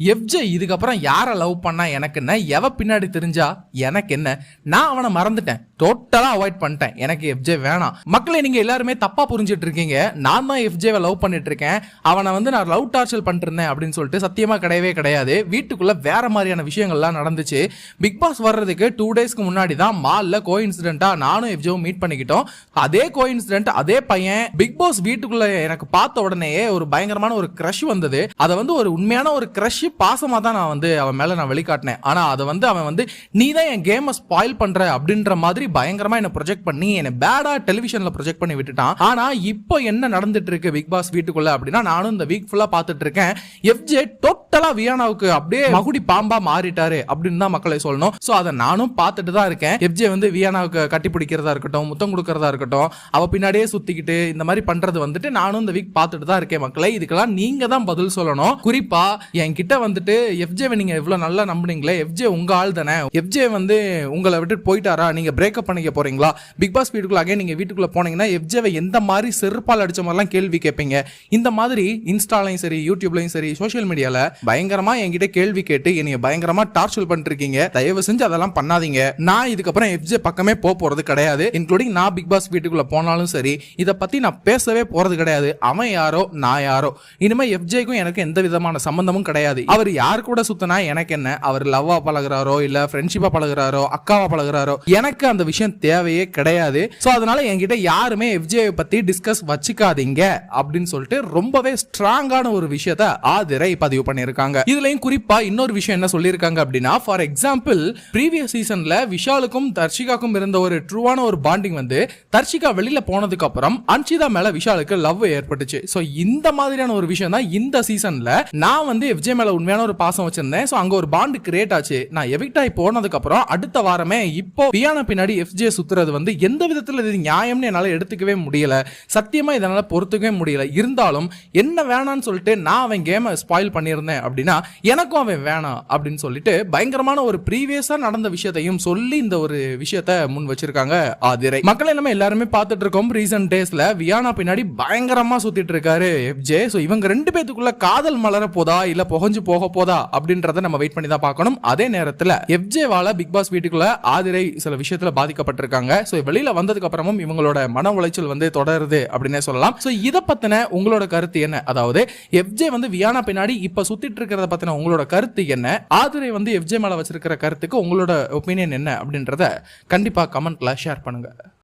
FJ இதுக்கப்புறம் யாரை love பண்ணா எனக்கு என்ன எவ பின்னாடி தெரிஞ்சா எனக்கு என்ன நான் அவனை மறந்துட்டேன். டோட்டலா அவாய்ட் பண்ணிட்டேன். எனக்கு எஃப்ஜே வேணாம். மக்களை நீங்க எல்லாருமே தப்பா புரிஞ்சிட்டு இருக்கீங்க நான் தான் எஃப்ஜேவை லவ் பண்ணிட்டு இருக்கேன் அவனை வந்து நான் லவ் டார்ச்சல் பண்ணிட்டு இருந்தேன் அப்படின்னு சொல்லிட்டு சத்தியமா கிடையவே கிடையாது. வீட்டுக்குள்ள வேற மாதிரியான விஷயங்கள்லாம் நடந்துச்சு. பிக் பாஸ் வர்றதுக்கு டூ டேஸ்க்கு முன்னாடி தான் மால்ல கோ இன்சிடென்ட்டா நானும் எஃப்ஜேவும் மீட் பண்ணிக்கிட்டோம். அதே கோ இன்சிடென்ட் அதே பையன் பிக் பாஸ் வீட்டுக்குள்ள எனக்கு பார்த்த உடனேயே ஒரு பயங்கரமான ஒரு க்ரஷ் வந்தது. அதை வந்து ஒரு உண்மையான ஒரு க்ரஷ் பாசமா தான் நான் வந்து அவன் மேல நான் வெளிக்காட்டினேன். ஆனா அதை வந்து அவன் வந்து நீ தான் என் கேமை ஸ்பாயில் பண்ற அப்படின்ற மாதிரி பயங்கரமா என்ன ப்ரொஜெக்ட் பண்ணி என்ன பேடா டெலிவிஷன்ல ப்ரொஜெக்ட் பண்ணி விட்டுட்டான். ஆனா இப்போ என்ன நடந்துட்டு இருக்கு பிக் பாஸ் வீட்டுக்குள்ள அப்படின்னா நானும் இந்த வீக் ஃபுல்லா பார்த்துட்டு இருக்கேன். எஃப்ஜே டோட்டலா வியானாவுக்கு அப்படியே மகுடி பாம்பா மாறிட்டாரு அப்படின்னு தான் மக்களை சொல்லணும். சோ அதை நானும் பார்த்துட்டு தான் இருக்கேன். எஃப்ஜே வந்து வியானாவுக்கு கட்டி பிடிக்கிறதா இருக்கட்டும் முத்தம் கொடுக்கறதா இருக்கட்டும் அவ பின்னாடியே சுத்திக்கிட்டு இந்த மாதிரி பண்றது வந்துட்டு நானும் இந்த வீக் பார்த்துட்டு தான் இருக்கேன் மக்களை. இதுக்கெல்லாம் நீங்க தான் பதில் சொல்லணும். குறிப்பா என்கிட்ட வந்துட்டு எஃப்ஜேவை நீங்க இவ்வளவு நல்லா நம்புனீங்களே எஃப்ஜே உங்க ஆள் தானே. எஃப்ஜே வந்து உங்களை விட்டு போயிட்டாரா? நீங்க பிரேக் பிரேக்கப் பண்ணிக்க போறீங்களா? பிக் பாஸ் வீட்டுக்குள்ள அகைன் நீங்க வீட்டுக்குள்ள போனீங்கன்னா எஃப்ஜேவை எந்த மாதிரி செருப்பால் அடிச்ச மாதிரிலாம் கேள்வி கேட்பீங்க. இந்த மாதிரி இன்ஸ்டாலையும் சரி யூடியூப்லயும் சரி சோஷியல் மீடியால பயங்கரமா என்கிட்ட கேள்வி கேட்டு என்னைய பயங்கரமா டார்ச்சர் பண்ணிட்டு இருக்கீங்க தயவு செஞ்சு அதெல்லாம் பண்ணாதீங்க. நான் இதுக்கப்புறம் எஃப்ஜே பக்கமே போக போறது கிடையாது. இன்க்ளூடிங் நான் பிக் பாஸ் வீட்டுக்குள்ள போனாலும் சரி இதை பத்தி நான் பேசவே போறது கிடையாது. அவன் யாரோ நான் யாரோ. இனிமே எஃப்ஜேக்கும் எனக்கு எந்த விதமான சம்பந்தமும் கிடையாது. அவர் யார் கூட சுத்தினா எனக்கு என்ன? அவர் லவ்வா பழகுறாரோ இல்ல ஃப்ரெண்ட்ஷிப்பா பழகுறாரோ அக்காவா பழகுறாரோ? எனக்கு அந்த விஷயம் தேவையே கிடையாது. ஸோ அதனால என்கிட்ட யாருமே எஃப்ஜே பத்தி டிஸ்கஸ் வச்சுக்காதீங்க அப்படின்னு சொல்லிட்டு ரொம்பவே ஸ்ட்ராங்கான ஒரு விஷயத்த ஆதிரை பதிவு பண்ணியிருக்காங்க. இதுலயும் குறிப்பா இன்னொரு விஷயம் என்ன சொல்லியிருக்காங்க அப்படின்னா ஃபார் எக்ஸாம்பிள் ப்ரீவியஸ் சீசன்ல விஷாலுக்கும் தர்ஷிகாக்கும் இருந்த ஒரு ட்ரூவான ஒரு பாண்டிங் வந்து தர்ஷிகா வெளியில போனதுக்கு அப்புறம் அன்ஷிதா மேல விஷாலுக்கு லவ் ஏற்பட்டுச்சு. ஸோ இந்த மாதிரியான ஒரு விஷயம் தான் இந்த சீசன்ல நான் வந்து எஃப்ஜே மேல உண்மையான ஒரு பாசம் வச்சிருந்தேன். ஸோ அங்க ஒரு பாண்டு கிரியேட் ஆச்சு. நான் எவிக்ட் ஆகி போனதுக்கு அப்புறம் அடுத்த வாரமே இப்போ பியானா பின்னாடி எஃப்ஜே சுத்துறது வந்து எந்த விதத்தில் இது நியாயம்னு என்னால் எடுத்துக்கவே முடியல. சத்தியமா இதனால் பொறுத்துக்கவே முடியல. இருந்தாலும் என்ன வேணாம்னு சொல்லிட்டு நான் அவன் கேமை ஸ்பாயில் பண்ணியிருந்தேன் அப்படின்னா எனக்கும் அவன் வேணாம் அப்படின்னு சொல்லிட்டு பயங்கரமான ஒரு ப்ரீவியஸாக நடந்த விஷயத்தையும் சொல்லி இந்த ஒரு விஷயத்த முன் வச்சிருக்காங்க ஆதிரை. மக்கள் எல்லாமே எல்லாருமே பார்த்துட்டு இருக்கோம் ரீசன்ட் டேஸில் வியானா பின்னாடி பயங்கரமாக சுத்திட்டு இருக்காரு எஃப்ஜே ஸோ இவங்க ரெண்டு பேத்துக்குள்ள காதல் மலர போதா இல்ல புகஞ்சு போக போதா அப்படின்றத நம்ம வெயிட் பண்ணி தான் பார்க்கணும். அதே நேரத்துல எஃப்ஜேவால பிக் பாஸ் வீட்டுக்குள்ள ஆதிரை சில விஷயத்துல பாதிக்கப்பட்டிருக்காங்க. ஸோ வெளியில வந்ததுக்கு அப்புறமும் இவங்களோட மன உளைச்சல் வந்து தொடருது அப்படின்னே சொல்லலாம். ஸோ இதை பத்தின உங்களோட கருத்து என்ன? அதாவது எஃப்ஜே வந்து வியானா பின்னாடி இப்ப சுத்திட்டு இருக்கிறத பத்தின உங்களோட கருத்து என்ன? ஆதிரை வந்து எஃப்ஜே மேல வச்சிருக்கிற கருத்துக்கு உங்களோட ஒப்பீனியன் என்ன அப்படின்றத கண்டிப்பா கமெண்ட்ல ஷேர் பண்ணுங்க.